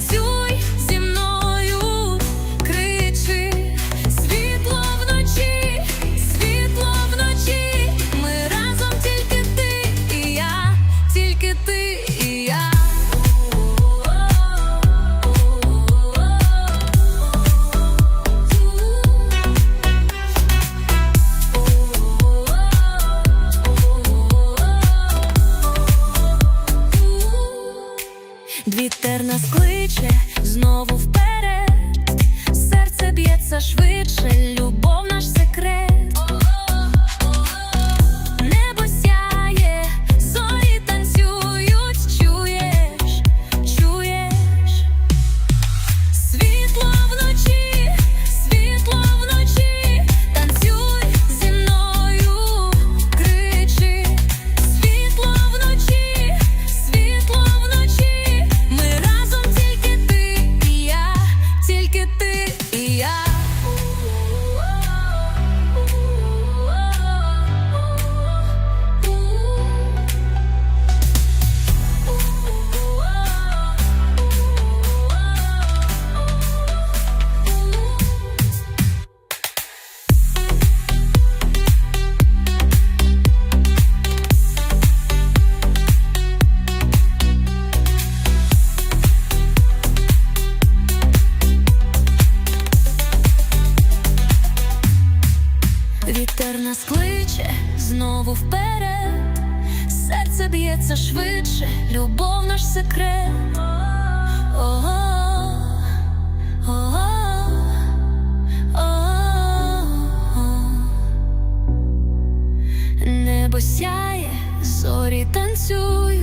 canción Вітер нас кличе знову вперед, серце б'ється швидше. кличе знову вперед, серце б'ється швидше, любов наш секрет. О -о -о. Небо сяє, зорі танцюють.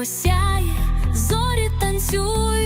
небо сяє, зорі танцюють.